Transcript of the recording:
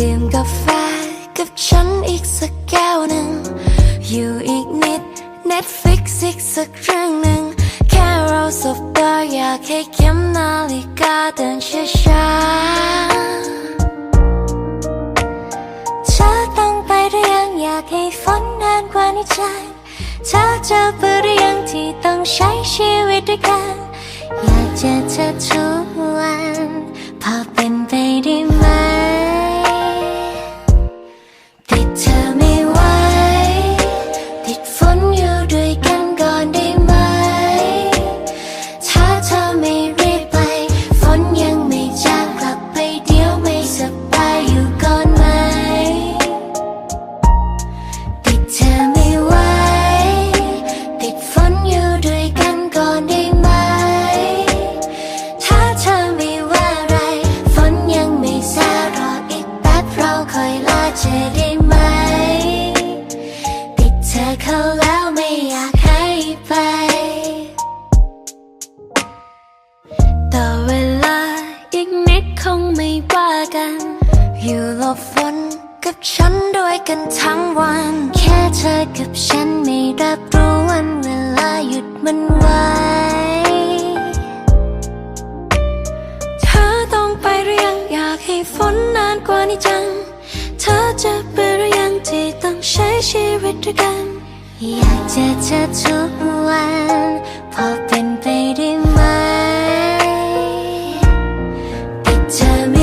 ดื่มกาแฟกับฉันอีกสักแก้วหนึ่ง อยู่อีกนิด Netflix อีกสักเรื่องหนึ่ง แค่เราสบตาอยากให้เข็มนาฬิกาเดินช้าๆเธอต้องไปหรือยังอยากให้ฝนนานกว่านี้จังเธอจะเบื่อหรือยังที่ต้องใช้ชีวิตด้วยกัน อยากเจอเธอทุกวัน อยลาเธอได้ไหม ติดเธอเข้าแล้วไม่อยากให้ไป ต่อเวลาอีกนิดคงไม่ว่ากัน อยู่หลบฝนกับฉันด้วยกันทั้งวัน แค่เธอกับฉันไม่รับรู้วันเวลาหยุดมันไว้เธอต้องไปหรือยังอยากให้ฝนนานกว่านี้จัง ธอจะเบื่อหรือยังที่ต้องใช้ชีวิตด้วยกัน อยากจะเจอทุกวัน พอเป็นไปได้ไหมแต่เธอ